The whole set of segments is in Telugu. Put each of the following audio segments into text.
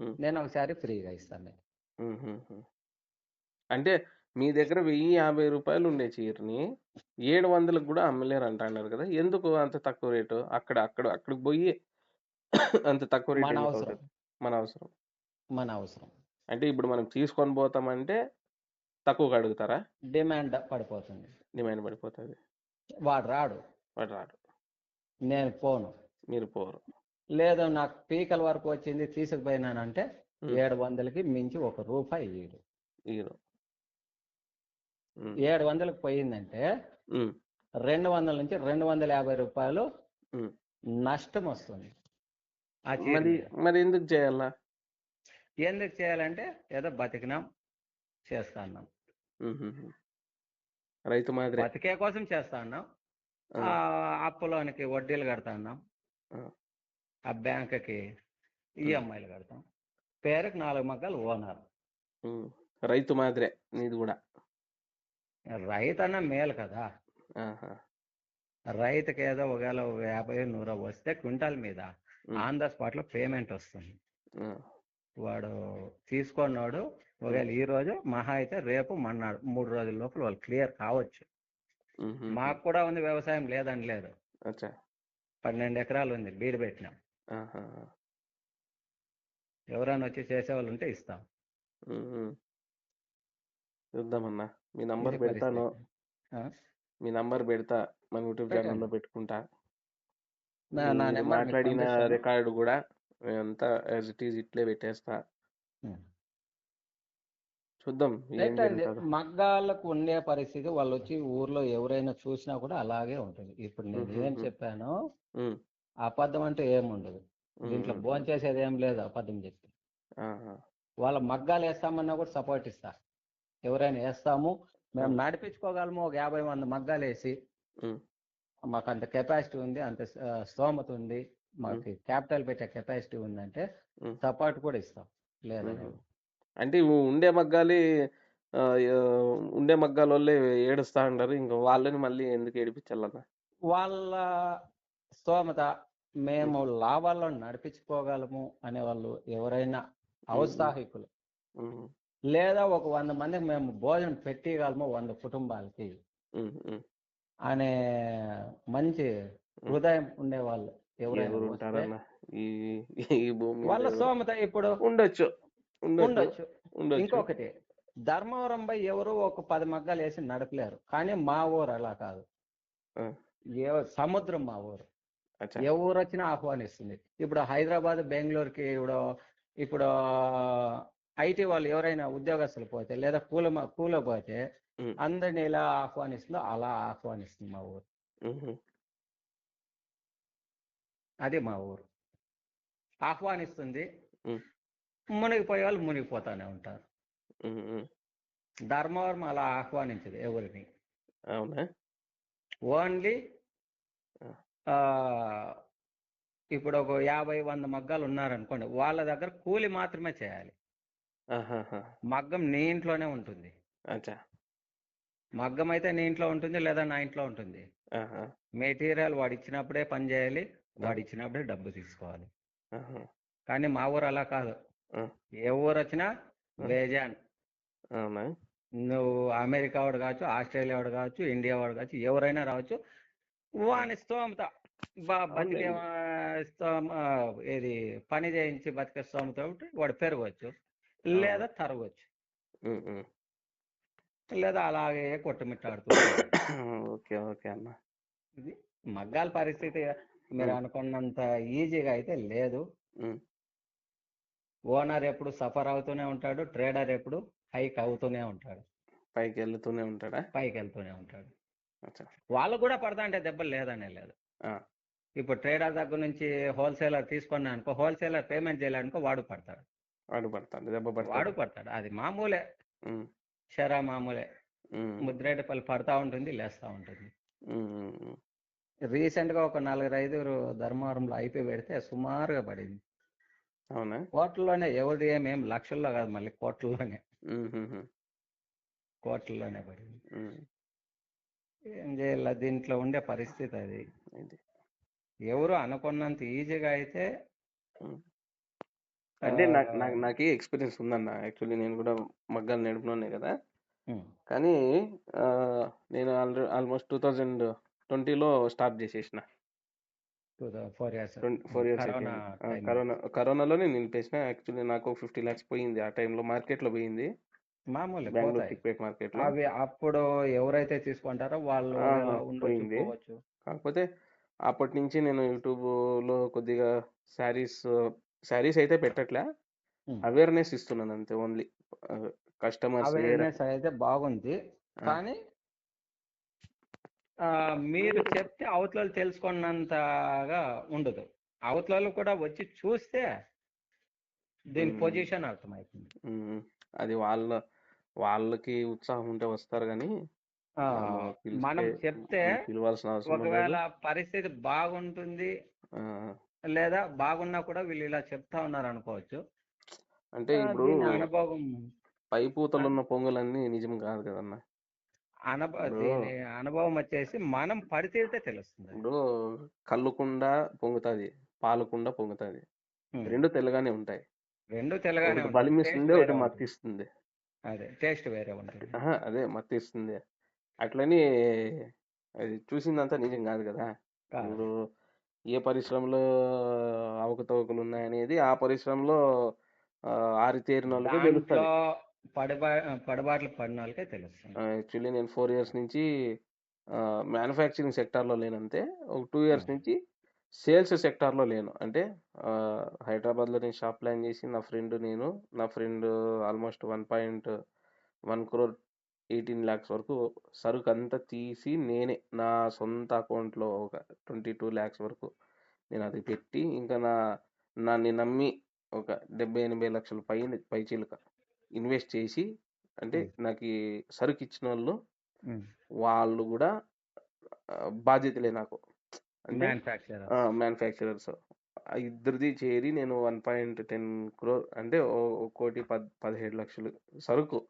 నేను ఒకసారి ఫ్రీగా ఇస్తాను. అంటే మీ దగ్గర వెయ్యి యాభై రూపాయలు ఉండే చీరని ఏడు వందలకు కూడా అమ్మలేరు అంటున్నారు కదా. ఎందుకు అంత తక్కువ రేటు? అక్కడ అక్కడ అక్కడికి పోయి అంత తక్కువ రేట్ మన అవసరం. మన అవసరం. మన అవసరం. అంటే ఇప్పుడు మనం తీసుకొని పోతామంటే తక్కువగా అడుగుతారా? డిమాండ్ పడిపోతుంది. డిమాండ్ పడిపోతుంది. వాడు రాడు. వాడు రాడు. నేను పోను. మీరు పోరు. లేదు నాకు పీకల వరకు వచ్చింది తీసుకుపోయినానంటే ఏడు వందలకి మించి ఒక రూపాయి ఇయ్యడు. ఏడు వందలకు పోయిందంటే రెండు వందల నుంచి రెండు వందల యాభై రూపాయలు. నష్టం వస్తుంది మరి. మరి ఎందుకు చేయాలా? ఎందుకు చేయాలంటే ఏదో బతికినాం చేస్తా ఉన్నాం ఉమ్. రైతు మాదిరే. బతికే కోసం చేస్తా ఉన్నాం ఆ అప్పులోనికి వడ్డీలు కడతా ఉన్నాం ఆ. బ్యాంకుకి ఈఎంఐలు కడతాం. పేరుకి నాలుగు మగ్గాలు ఓనర్. రైతు మాదిరే నీది కూడా. రైతన్న మేలు కదా. రైతుకి ఏదో ఒకవేళ ఒక యాభై నూరో వస్తే క్వింటాల్ మీద ఆన్ ద స్పాట్లో పేమెంట్ వస్తుంది. వాడు తీసుకున్నాడు. ఒకవేళ ఈ రోజు మహా అయితే రేపు మన్నాడు. మూడు రోజుల లోపల వాళ్ళు క్లియర్ కావచ్చు. మాకు కూడా ఉంది వ్యవసాయం లేదని లేదు పన్నెండు ఎకరాలు ఉంది. బీడు పెట్టినాం. ఆహా. ఎవరైనా వచ్చి చేసేవాళ్ళు ఉంటే ఇస్తాం. చూద్దామన్నా మీ నంబర్ ఇది పెడతాను పరిస్థితి. ఆ? మీ నంబర్ పెడతా మన యూట్యూబ్ పెట్టండి. ఛానల్లో పెట్టుకుంటా నా నా మీరు నెంబర్ మీకు మాట్లాడిన పంపిస్తాను. రికార్డు కూడా అంతా యాజ్ ఇట్ ఈజ్ ఇట్లే పెట్టేస్తా. చూద్దాం ఏం పెట్టండి జరుగుతుందో మగ్గాళ్ళకు ఉండే పరిస్థితి వాళ్ళు వచ్చి ఊర్లో ఎవరైనా చూసినా కూడా అలాగే ఉంటుంది ఇప్పుడు నేను ఏం. చెప్పానో అబద్ధం అంటే ఏముండదు దీంట్లో భోజనం చేసేది ఏం లేదు అబద్ధం చెప్పి. వాళ్ళ మగ్గాలు వేస్తామన్నా కూడా సపోర్ట్ ఇస్తా. ఎవరైనా వేస్తాము మేము నడిపించుకోగలము ఒక యాభై మంది మగ్గాలు వేసి మాకు అంత కెపాసిటీ ఉంది అంత స్తోమత ఉంది. మాకు క్యాపిటల్ పెట్టే కెపాసిటీ ఉందంటే సపోర్ట్ కూడా ఇస్తాం. లేదని ఉం. అంటే ఉండే మగ్గాలి ఉండే మగ్గాల వాళ్ళే ఏడుస్తా ఉంటారు ఇంకా వాళ్ళని మళ్ళీ ఎందుకు ఏడిపించాలన్నా? వాళ్ళ స్తోమత మేము లాభాల్లో నడిపించుకోగలము అనే వాళ్ళు ఎవరైనా ఔత్సాహికులు. లేదా ఒక వంద మందికి మేము భోజనం పెట్టగలము వంద కుటుంబాలకి. అనే మంచి హృదయం ఉండే వాళ్ళు ఎవరైనా వాళ్ళ? స్తోమత ఇప్పుడు ఉండొచ్చు. ఉండొచ్చు. ఇంకొకటి ధర్మవరం పై ఎవరు ఒక పది మగ్గాలు వేసి నడపలేరు. కానీ మా ఊరు అలా కాదు. సముద్రం మా ఊరు. ఊరు వచ్చినా ఆహ్వానిస్తుంది. ఇప్పుడు హైదరాబాద్ బెంగళూరుకి ఇప్పుడు ఇప్పుడు ఐటీ వాళ్ళు ఎవరైనా ఉద్యోగస్తులు పోతే లేదా కూల కూల పోతే అందరిని ఎలా ఆహ్వానిస్తుందో అలా ఆహ్వానిస్తుంది మా ఊరు. అది మా ఊరు. ఆహ్వానిస్తుంది. మునిగిపోయే వాళ్ళు మునిగిపోతానే ఉంటారు. ధర్మవరం అలా ఆహ్వానించదు ఎవరిని. అవునా? ఓన్లీ ఇప్పుడు ఒక యాభై వంద మగ్గాలు ఉన్నారనుకోండి వాళ్ళ దగ్గర కూలి మాత్రమే చేయాలి. మగ్గం నీ ఇంట్లోనే ఉంటుంది. మగ్గం అయితే నీ ఇంట్లో ఉంటుంది లేదా నా ఇంట్లో ఉంటుంది. మెటీరియల్ వాడు ఇచ్చినప్పుడే పని చేయాలి వాడు ఇచ్చినప్పుడే డబ్బు తీసుకోవాలి. కానీ మా ఊరు అలా కాదు. ఏ ఊరు వచ్చినా అవునా? నువ్వు అమెరికా వాడు కావచ్చు ఆస్ట్రేలియా వాడు కావచ్చు ఇండియా వాడు కావచ్చు ఎవరైనా రావచ్చు వాని స్తోమత. బా బతికే స్తోమ ఏది పని చేయించి బతికే స్తోమత ఒకటి వాడు పెరగవచ్చు లేదా తరగవచ్చు ఉం. లేదా అలాగే కొట్టుమిట్టాడుతూ. ఓకే ఓకే అన్న. ఇది మగ్గాల పరిస్థితి. మీరు. అనుకున్నంత ఈజీగా అయితే లేదు. ఓనర్ ఎప్పుడు సఫర్ అవుతూనే ఉంటాడు ట్రేడర్ ఎప్పుడు హైక్ అవుతూనే ఉంటాడు. పైకి వెళ్తూనే ఉంటాడా? పైకి వెళ్తూనే ఉంటాడు. అచ్చా వాళ్ళు కూడా పడతా అంటే దెబ్బలు లేదనే లేదు. ఇప్పుడు ట్రేడర్ దగ్గర నుంచి హోల్సేలర్ తీసుకున్నా అనుకో హోల్సేలర్ పేమెంట్ చేయాలనుకో వాడు పడతాడు. వాడు పడతాడు దెబ్బ వాడు పడతాడు. పడతాడు అది మామూలే. షరా మామూలే. ముద్రేటపల్లి పడతా ఉంటుంది లేస్తా ఉంటుంది. రీసెంట్గా ఒక నలుగురు ఐదుగురు ధర్మవరంలో ఐపీ పెడితే సుమారుగా పడింది. అవునా? కోట్లలోనే ఎవరిది ఏమేం లక్షల్లో కాదు మళ్ళీ కోట్లలోనే. కోట్లలోనే పడింది. ఏం చేయాల? దీంట్లో ఉండే పరిస్థితి అది. ఎవరు అనుకున్నంత ఈజీగా అయితే. అంటే నాకు నాకు నాకే ఎక్స్పీరియన్స్ ఉందన్న. యాక్చువల్లీ నేను కూడా మగ్గాలు నడుపునే కదా. కానీ నేను ఆల్మోస్ట్ టూ థౌజండ్ ట్వంటీలో స్టాప్ చేసేసిన. years twenty four years corona కరోనాలోనే నిలిపేసిన యాక్చువల్లీ నాకు ఫిఫ్టీ ల్యాక్స్ పోయింది. ఆ టైంలో మార్కెట్లో పోయింది. మామూలే బెంగళూరు పోతాయి. టిక్పేట్ మార్కెట్లో? అవి అప్పుడు ఎవరైతే తీసుకుంటారో వాళ్ళు ఆ, ఒకవేళ ఉండొచ్చు పోయింది. పోవచ్చు. కాకపోతే అప్పటి నుంచి నేను యూట్యూబ్లో కొద్దిగా శారీస్ శారీస్ అయితే పెట్టట్లే. అవేర్నెస్ ఇస్తున్నాను అంతే ఓన్లీ. కస్టమర్స్ వేరే. అవేర్నెస్ అయితే బాగుంది. ఆ, కానీ ఆ, మీరు చెప్తే అవతల తెలుసుకున్నంతగా ఉండదు. అవతల కూడా వచ్చి చూస్తే దీని పొజిషన్ అర్థమవుతుంది. అది వాళ్ళ వాళ్ళకి ఉత్సాహం ఉంటే వస్తారు కానీ మనం చెప్తే పిలవాల్సిన అవసరం ఒకవేళ పరిస్థితి బాగుంటుంది లేదా బాగున్నా కూడా వీళ్ళు ఇలా చెప్తా ఉన్నారు అనుకోవచ్చు అంటే ఇప్పుడు అనుభవం పై ఆ, పూతలు ఉన్న పొంగులన్నీ నిజం కాదు కదన్న. అనుభ ఇప్పుడు దీని అనుభవం వచ్చేసి మనం పడితీరితే తెలుస్తుంది. ఇప్పుడు కళ్ళుకుండా పొంగుతుంది పాలకుండా పొంగుతుంది. రెండు తెల్లగానే ఉంటాయి. రెండు తెల్లగానే బలిమిస్తుంది ఒకటి మత్తిస్తుంది అదే టేస్ట్ వేరే ఉంటుంది. ఆహా, అదే మత్తిస్తుంది. అట్లని అది చూసిందంతా నిజం కాదు కదా! కాదు. ఇప్పుడు ఏ పరిశ్రమలో అవకతవకలు ఉన్నాయనేది ఆ పరిశ్రమలో ఆ, ఆరితేరిన వాళ్ళకే దాంట్లో తెలుస్తుంది. పడబా పడబాట్లు పడిన వాళ్ళకే తెలుస్తుంది యాక్చువల్లీ నేను ఫోర్ ఇయర్స్ నుంచి మ్యానుఫ్యాక్చరింగ్ సెక్టార్లో లేనంతే ఒక టూ ఇయర్స్. నుంచి సేల్స్ సెక్టార్లో లేను అంటే హైదరాబాద్లో నేను షాప్ ప్లాన్ చేసి నా ఫ్రెండ్ నేను నా friend almost one point one crore eighteen lakhs వరకు సరుకు అంతా తీసి నేనే నా సొంత అకౌంట్లో ఒక ట్వంటీ టూ ల్యాక్స్ వరకు నేను అది పెట్టి ఇంకా నా నన్ను నమ్మి ఒక డెబ్బై ఎనభై లక్షల పైన పైచీలక ఇన్వెస్ట్ చేసి అంటే. నాకు సరుకు ఇచ్చిన వాళ్ళు. వాళ్ళు కూడా బాధ్యతలే నాకు మ్యానుఫ్యాక్చరర్స్ ఇద్దరిది చేరి నేను వన్ పాయింట్ టెన్ క్రోర్ అంటే ఒక కోటి పద్ పదిహేడు లక్షలు సరుకు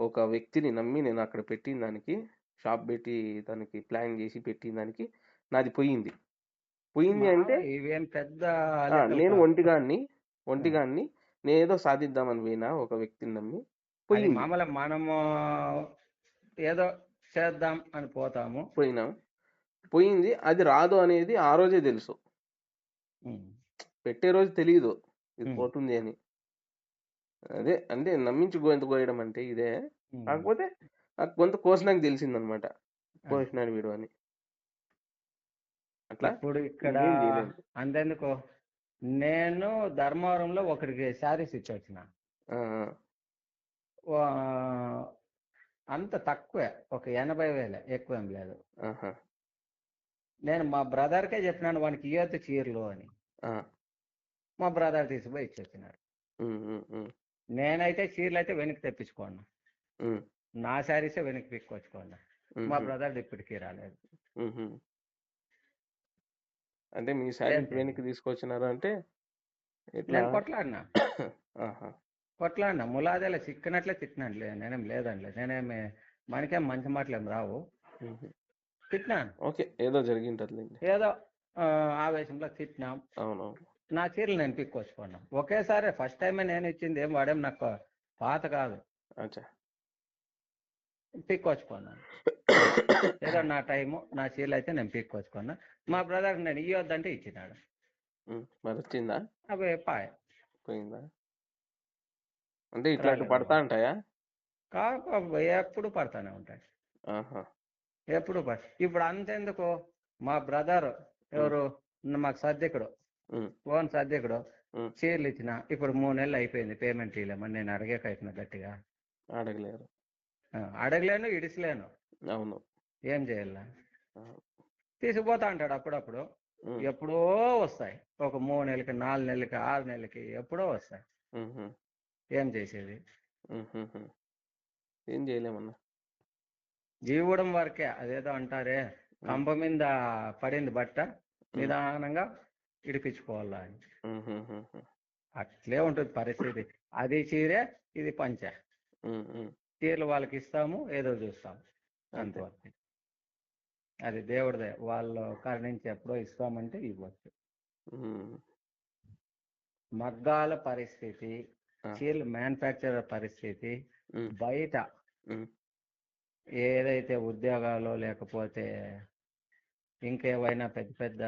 ఒక వ్యక్తిని నమ్మి నేను అక్కడ పెట్టిన దానికి షాప్ పెట్టి దానికి ప్లాన్ చేసి పెట్టిన దానికి నాది పోయింది. పోయింది అంటే పెద్ద నేను ఒంటిగాన్ని. ఒంటిగాన్ని నేను ఏదో సాధిద్దామని పోయినా ఒక వ్యక్తిని నమ్మి పోయింది. మామూలు మనము ఏదో చేద్దాం అని పోతాము. పోయినా. పోయింది. అది రాదు అనేది ఆ రోజే తెలుసు. పెట్టే రోజు తెలియదు ఇది. పోతుంది అని. అదే అంటే నమ్మించి గొంతు కోయడం అంటే ఇదే. కాకపోతే నాకు కొంత కోసినాక తెలిసిందనమాట. అది. కోసినాడు వీడు అని. అట్లా? ఇప్పుడు ఇక్కడ అంతెందుకు? నేను ధర్మవరంలో ఒకరికి శారీస్ ఇచ్చి వచ్చిన అంత తక్కువే. ఒక ఎనభై వేలే. ఎక్కువ ఏం లేదు నేను మా బ్రదర్కే చెప్పినాను వానికి ఇయ్యొద్దు చీరలు అని. మా బ్రదర్ తీసుకుపోయి ఇచ్చి వచ్చినాడు ఉమ్, ఉమ్, ఉమ్, నేనైతే చీరలు అయితే వెనక్కి తెప్పించుకోను. నా శారీసే వెనక్కి పిక్కొచ్చుకోను. ఉమ్, మా బ్రదర్ ఇప్పటికీ రాలేదు. అంటే మీ శారీ వెనక్కి తీసుకొచ్చినారు అంటే నేను కొట్లాడినా. కొట్లాడినా. ములాదేలా చిక్కినట్లే తిట్టినానులే. నేనేం లేదండి నేనేమి మనకేం మంచి మాటలు రావు. తిట్టినాను. ఓకే ఏదో జరిగింటదిలేండి ఏదో ఆవేశంలో తిట్టినాం. అవునవును. నా చీరలు నేను పిక్కొచ్చుకున్నాం ఒకేసారి ఫస్ట్ టైమే నేను ఇచ్చింది ఏం వాడేం నాకు పాత కాదు. పిక్కొచ్చుకున్నాను ఏదో నా టైము నా చీరలు అయితే నేను పిక్కొచ్చుకున్నా మా బ్రదర్ నేను ఇవ్వద్దంటే ఇచ్చినాడు. మరి వచ్చిందా? అవి పాయ. పోయిందా? అంటే ఇట్లాంటి పడతా ఉంటాయా? ఎప్పుడు పడతానే ఉంటాయి. ఆహా. ఎప్పుడు పడ- ఇప్పుడు అంతెందుకు? మా బ్రదర్ ఎవరు? మాకు సర్దికుడు. ఓన్ సర్దికుడు. చీరలు ఇచ్చిన. ఇప్పుడు మూడు నెలలు అయిపోయింది పేమెంట్ ఇవ్వలేమని నేను అడిగేకైతున్నా గట్టిగా. అడగలేరు. అడగలేను ఇడిసలేను. అవును. ఏం చేయాల? తీసుకుపోతా అంటాడు అప్పుడప్పుడు. ఎప్పుడో వస్తాయి. ఒక మూడు నెలలకి నాలుగు నెలలకి ఆరు నెలలకి ఎప్పుడో వస్తాయి. ఏం చేసేది. ఏం చేయలేమన్నా. జీవడం వరకే. అదేదో అంటారే. కంప మీద పడింది బట్ట నిదానంగా ఇడిపించుకోవాలా అని. అట్లే ఉంటుంది పరిస్థితి. అది చీరే ఇది పంచ. చీరలు వాళ్ళకి ఇస్తాము ఏదో చూస్తాము. అంతే. అంతవరకు. అది దేవుడిదే. వాళ్ళు కరుణించి ఎప్పుడో ఇస్తామంటే ఇవ్వచ్చు. మగ్గాల పరిస్థితి. చీరలు మ్యానుఫ్యాక్చరర్ పరిస్థితి బయట ఏదైతే ఉద్యోగాలు లేకపోతే ఇంకేవైనా పెద్ద పెద్ద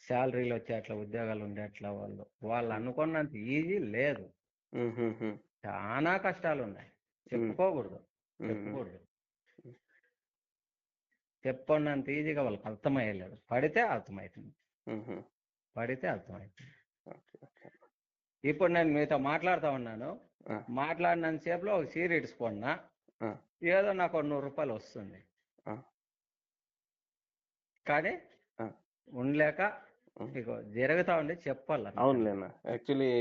శాలరీలు వచ్చే అట్లా ఉద్యోగాలు ఉండే అట్లా వాళ్ళు. వాళ్ళు అనుకున్నంత ఈజీ లేదు. చాలా కష్టాలు ఉన్నాయి చెప్పుకోకూడదు. చెప్పకూడదు చెప్పన్నంత ఈజీగా వాళ్ళకి అర్థమయ్యలేదు. పడితే అర్థమవుతుంది. పడితే అర్థమవుతుంది. ఇప్పుడు నేను మీతో మాట్లాడుతా ఉన్నాను. మాట్లాడినంత సేపులో ఒక సీర ఇడుచుకున్నా ఆ, ఏదో నాకు ఒక నూరు రూపాయలు వస్తుంది. కానీ. ఉండలేక. ఇగో జరుగుతా ఉండి చెప్పాలి అవునులేనా యాక్చువల్లీ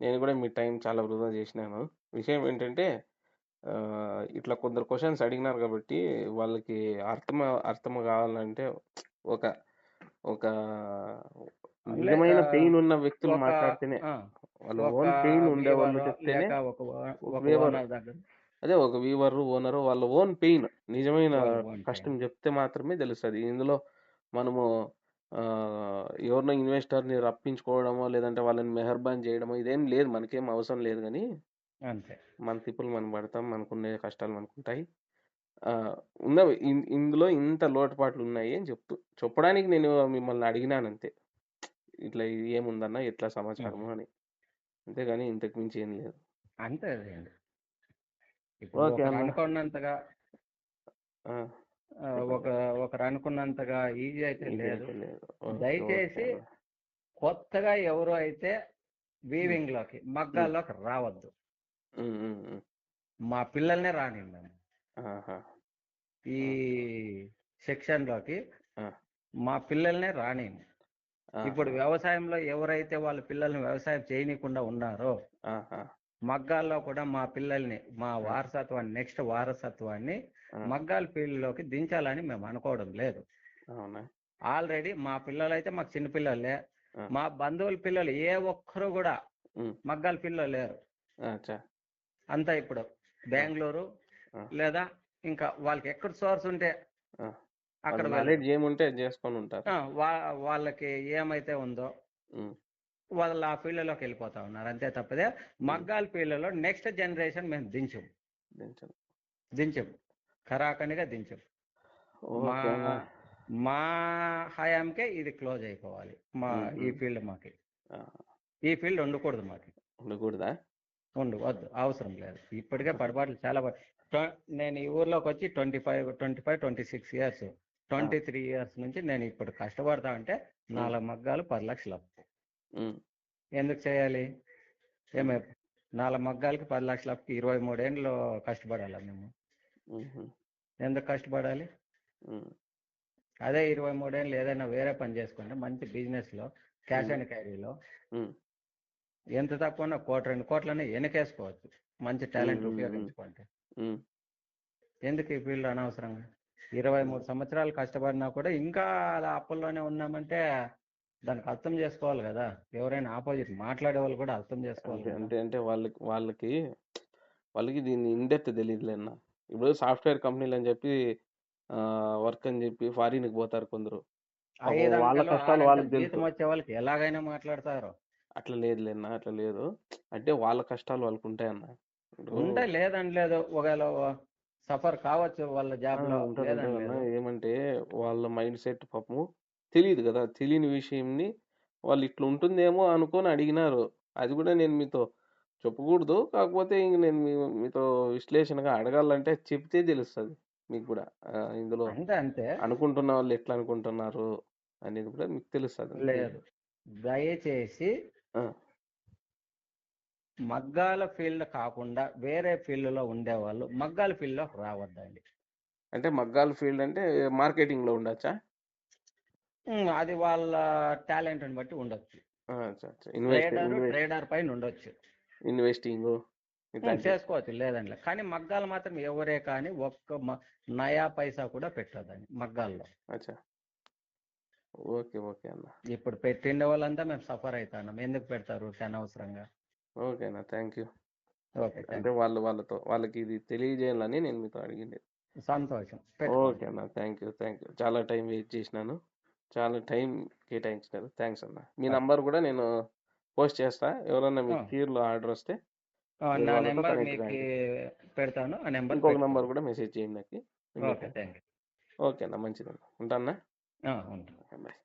నేను కూడా మీ టైం చాలా వృధా చేసినాను విషయం ఏంటంటే ఇట్లా కొందరు క్వశ్చన్స్ అడిగినారు కాబట్టి వాళ్ళకి అర్థం అర్థం కావాలంటే ఒక ఒక నిజమైన పెయిన్ ఉన్న వ్యక్తులు మాట్లాడితేనే వాళ్ళ ఓన్ పెయిన్ ఉండే వాళ్ళు చెప్తేనే అదే ఒక వీవర్ ఓనర్ వాళ్ళ ఓన్ పెయిన్. నిజమైన వాళ్ళ కష్టం చెప్తే మాత్రమే తెలుస్తుంది. ఇందులో మనము ఎవరినో ఇన్వెస్టర్ని రప్పించుకోవడమో లేదంటే వాళ్ళని మెహర్బాన్ చేయడమో ఇదేం లేదు. మనకేం అవసరం లేదు కానీ అంతే. మన తిప్పులు మనం పడతాం. మనకున్న కష్టాలు మనకుంటాయి. ఉన్నవి. ఇన్- ఇందులో ఇంత లోటుపాట్లు ఉన్నాయి అని చెప్తూ చెప్పడానికి నేను మిమ్మల్ని అడిగినాను అంతే ఇట్లా ఏముందన్న ఎట్లా సమాచారము అని. అంతేగాని ఇంతకు మించి ఏం లేదు. అంతే అదేండి. ఇప్పుడు ఓకే ఒకరు అన్న. అనుకున్నంతగా ఆ, ఒక ఒకరు అనుకున్నంతగా ఈజీ అయితే లేదు అయితే లేదు ఓకే, దయచేసి అన్న. కొత్తగా ఎవరు అయితే వీవింగ్లోకి మగ్గాల్లోకి రావద్దు ఉమ్, ఉమ్, ఉమ్. మా పిల్లల్నే రానివ్వండి ఆహా. ఈ సెక్షన్లోకి ఆ. మా పిల్లల్నే రాని ఆహా. ఇప్పుడు వ్యవసాయంలో ఎవరైతే వాళ్ళ పిల్లల్ని వ్యవసాయం చేయనీయకుండా ఉన్నారో ఆహా. మగ్గాల్లో కూడా మా పిల్లల్ని మా వారసత్వాన్ని నెక్స్ట్ వారసత్వాన్ని. మగ్గాల ఫీల్డ్లోకి దించాలని మేము అనుకోవడం లేదు ఆల్రెడీ మా పిల్లలైతే మాకు చిన్న పిల్లలే ఆ. మా బంధువుల పిల్లలు ఏ ఒక్కరు కూడా. మగ్గాల పిల్లలు లేరు అంతా ఇప్పుడు బెంగళూరు. లేదా ఇంకా వాళ్ళకి ఎక్కడ సోర్స్ ఉంటే. అక్కడ ఏముంటే చేసుకొని ఉంటారు వాళ్ళకి ఏమైతే ఉందో. వాళ్ళు ఆ ఫీల్డ్లోకి వెళ్ళిపోతా ఉన్నారు. అంతే తప్పదే. మగ్గాల ఫీల్డ్లో నెక్స్ట్ జనరేషన్ మేము దించం. దించండి. దించం. ఖరాఖండిగా దించం. మా. మా హయాంకే ఇది క్లోజ్ అయిపోవాలి. మా. ఈ ఫీల్డ్ మాకి. ఈ ఫీల్డ్ ఉండకూడదు మాకి. ఉండకూడదా? ఉండు వద్దు. అవసరం లేదు. ఇప్పటికే పడబాట్లు చాలా నేను ఈ ఊర్లోకి వచ్చి twenty five twenty five twenty six years twenty three years నుంచి నేను ఇప్పుడు కష్టపడతా అంటే నాలుగు మగ్గాలు పది లక్షలు అప్పు. ఎందుకు చేయాలి? ఏమే నాలుగు మగ్గాలకి పది లక్షల అప్పుకి ఇరవై మూడేళ్ళు కష్టపడాలి మేము. ఎందుకు కష్టపడాలి. అదే ఇరవై మూడేళ్ళు ఏదైనా వేరే పని చేసుకుంటే మంచి బిజినెస్లో క్యాష్ అండ్ క్యారీలో. ఎంత తక్కువ కోటి రెండు కోట్లనే వెనకేసుకోవచ్చు మంచి టాలెంట్ ఉపయోగించుకుంటే. ఎందుకు ఈ ఫీల్డ్ అనవసరంగా? ఇరవై మూడు సంవత్సరాలు కష్టపడినా కూడా ఇంకా అలా అప్పుల్లోనే ఉన్నామంటే దానికి అర్థం చేసుకోవాలి కదా. ఎవరైనా ఆపోజిట్ మాట్లాడే వాళ్ళు కూడా అర్థం చేసుకోవాలి అంటే. అంటే వాళ్ళకి వాళ్ళకి వాళ్ళకి దీన్ని ఇండెప్త్ తెలియదులే అన్న. ఇప్పుడు సాఫ్ట్వేర్ కంపెనీలు అని చెప్పి వర్క్ అని చెప్పి ఫారిన్కి పోతారు కొందరు. వాళ్ళ కష్టాలు వాళ్ళకి జీతం వచ్చే వాళ్ళకి ఎలాగైనా మాట్లాడతారు. అట్లా లేదులే అన్న అట్లా లేదు. అంటే వాళ్ళ కష్టాలు వాళ్ళకు ఉంటాయన్న ఇప్పుడు ఉంటే లేదని లేదు. ఒకవేళ సఫర్ కావచ్చు వాళ్ళ జాబ్లో అన్న. ఏమంటే వాళ్ళ మైండ్ సెట్ పాపము తెలియదు కదా! తెలియని విషయంని వాళ్ళు ఇట్లా ఉంటుందేమో అనుకొని అడిగినారు. అది కూడా నేను మీతో చెప్పకూడదు. కాకపోతే ఇంక నేను మీ- మీతో విశ్లేషణగా అడగాలంటే చెప్తే తెలుస్తుంది మీకు కూడా. ఇందులో అంతే అంతే అనుకుంటున్న వాళ్ళు ఎట్లా అనుకుంటున్నారు అనేది కూడా మీకు తెలుస్తుంది లేదు. దయచేసి ఆ. మగ్గాల ఫీల్డ్ కాకుండా వేరే ఫీల్డ్లో ఉండేవాళ్ళు మగ్గాల ఫీల్డ్లో రావద్దండి. అంటే మగ్గాల ఫీల్డ్ అంటే మార్కెటింగ్లో ఉండొచ్చా? అది వాళ్ళ టాలెంట్ని బట్టి ఉండొచ్చు. ట్రేడర్ పైన ఉండొచ్చు. ఇన్వెస్టింగ్ చేసుకోవచ్చు. లేదండి. కానీ మగ్గాలు మాత్రం ఎవరే కానీ ఒక్క నయా పైసా కూడా పెట్టదండి మగ్గాల్లో. అచ్చా. ఓకే. ఓకే అన్న. ఇప్పుడు పెట్టిండే వాళ్ళంతా మేము సఫర్ అవుతున్నాం ఎందుకు పెడతారు అనవసరంగా? ఓకే అన్న. Thank you. ఓకే. అంటే వాళ్ళు వాళ్ళతో వాళ్ళకి ఇది తెలియజేయాలని నేను మీతో అడిగింది. సంతోషం. ఓకే అన్న. Thank you. Thank you. చాలా టైం వెయిట్ చేసినాను. చాలా టైం కేటాయించినారు. థ్యాంక్స్ అన్న. మీ. నంబర్ కూడా నేను పోస్ట్ చేస్తా. ఎవరన్నా మీకు ఆ. చీరలు ఆర్డర్ వస్తే ఆ, మీరు నా వాళ్ళతో నెంబర్ మీకు కాండి. పెడతాను. ఆ ఇంకొక నంబర్ కూడా మెసేజ్ చేయండి నాకు. ఓకే. థ్యాంక్ యూ ఓకే అన్న మంచిదన్న. ఉంటానా? ఉంటాను. బాయ్.